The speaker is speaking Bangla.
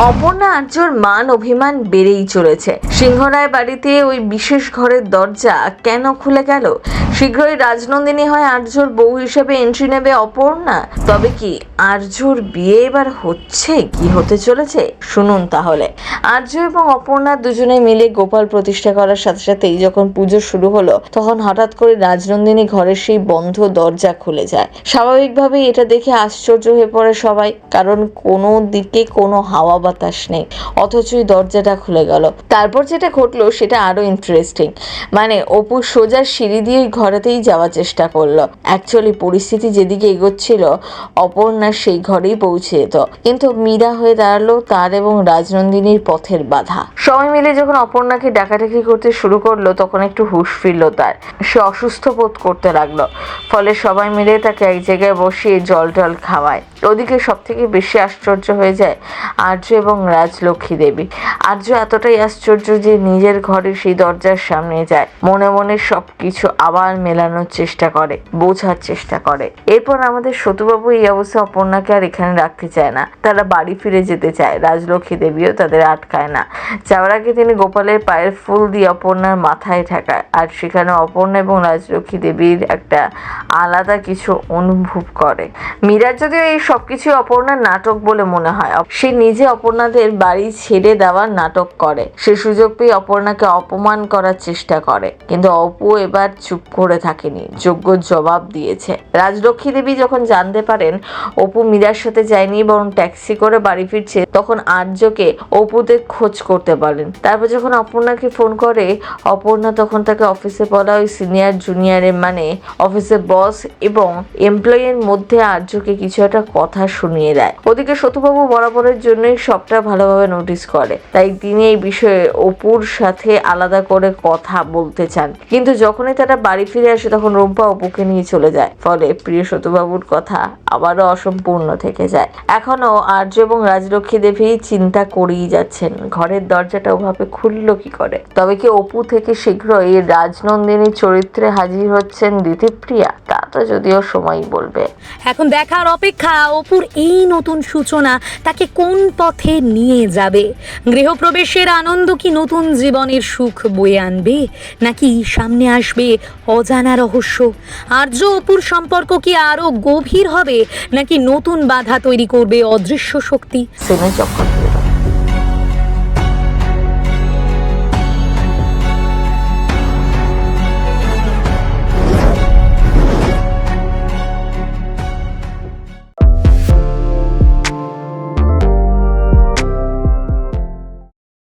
অপর্ণা আর্যর মান অভিমান বেড়েই চলেছে। সিংহরায় বাড়িতে ওই বিশেষ ঘরের দরজা কেন খুলে গেল? শীঘ্রই রাজনন্দিনী হয় আর্যর বউ হিসেবে এন্ট্রি নেবে অপর্ণা। তবে কি আর্যর বিয়ে এবার হচ্ছে? কি হতে চলেছে? শুনুন তাহলে। আর্য এবং অপর্ণা দুজনে মিলে গোপাল প্রতিষ্ঠা করার সাথে সাথেই যখন পুজো শুরু হলো, তখন হঠাৎ করে রাজনন্দিনী ঘরের সেই বন্ধ দরজা খুলে যায়। স্বাভাবিকভাবেই এটা দেখে আশ্চর্য হয়ে পড়ে সবাই, কারণ কোনো দিকে কোনো হাওয়া বাতাস নেই, অথচই দরজাটা খুলে গেল। তারপর যেটা ঘটলো সেটা আরও ইন্টারেস্টিং মানে অপু সোজা সিঁড়ি দিয়ে ওই ঘরেতেই যাওয়ার চেষ্টা করল। অ্যাকচুয়ালি পরিস্থিতি যেদিকে এগোচ্ছিল, অপর্ণা সেই ঘরেই পৌঁছে যেত। কিন্তু মীরা হয়ে দাঁড়াল তার এবং রাজনন্দিনীর পথের বাধা। সবাই মিলে যখন অপর্ণাকে ডাকাডাকি করতে শুরু করল, তখন একটু হুশ ফিরল তার। সে অসুস্থ বোধ করতে লাগল। ফলে সবাই মিলে তাকে এক জায়গায় বসিয়ে জল টল খাওয়ায়। ওদিকে সব থেকে বেশি আশ্চর্য হয়ে যায় আর্য এবং রাজলক্ষ্মী দেবী। আর্য এতটাই আশ্চর্য যে নিজের ঘরে সেই দরজার সামনে যায়। মনে মনে সব কিছু আবার মেলানোর চেষ্টা করে, বোঝার চেষ্টা করে। এরপর আমাদের সতুবাবু এই অবস্থা অপর্ণাকে আর এখানে রাখতে চায় না। তারা বাড়ি ফিরে যেতে চায়, রাজলক্ষ্মী দেবীও তাদের আটকায় না। যাওয়ার আগে তিনি গোপালের পায়ের ফুল দিয়ে অপর্ণার মাথায় ঠেকায়, আর সেখানে অপর্ণা এবং রাজলক্ষ্মী দেবীর একটা আলাদা কিছু অনুভব করে। মীরার যদিও এই সবকিছু অপর্ণার নাটক বলে মনে হয়, সে নিজে অপর্ণাদের বাড়ি ছেড়ে দেওয়ার নাটক করে। সে সুযোগ পেয়ে অপর্ণাকে অপমান করার চেষ্টা করে। কিন্তু অপু এবার চুপ করে থাকেনি, যোগ্য জবাব দিয়েছে। রাজলক্ষ্মী দেবী যখন জানতে পারেন অপু মীরার সাথে যায়নি বরং ট্যাক্সি করে বাড়ি ফিরছে, তখন আর্যকে অপুতে খোঁজ করতে পারেন তারপর যখন অপর্ণাকে ফোন করে, অপর্ণা তখন তাকে অফিসে বলা ওই সিনিয়র জুনিয়রের মানে অফিসে বস এবং এমপ্লয়ির মধ্যে আর্যকে কিছু একটা কথা শুনিয়ে দেয়। ওদিকে সতুবাবু বরাবরের জন্যই সবটা ভালোভাবে নোটিস করে। তাই তিনি এই বিষয়ে অপুর সাথে আলাদা করে কথা বলতে চান। কিন্তু যখনই তারা বাড়ি ফিরে আসে তখন রুম্পা অপুকে নিয়ে চলে যায়। ফলে প্রিয় সতুবাবুর কথা আবারও অসম্পূর্ণ থেকে যায়। এখনও আর্য এবং রাজলক্ষ্মী দেবী চিন্তা করেই যাচ্ছেন। ঘরের দরজাটা ওভাবে খুললো কি করে? তবে কি অপু থেকে শীঘ্রই রাজনন্দিনী চরিত্রে হাজির হচ্ছেন দিতিপ্রিয়া তা তো যদিও সময়ই বলবে। এখন দেখার অপেক্ষা, অপুর এই নতুন সূচনা তাকে কোন পথে নিয়ে যাবে? গৃহপ্রবেশের আনন্দ কি নতুন জীবনের সুখ বয়ে আনবে? নাকি সামনে আসবে অজানা রহস্য। আর্য অপুর সম্পর্ক কি আরও গভীর হবে, নাকি নতুন বাধা তৈরি করবে অদৃশ্য শক্তি? সেমে চক্র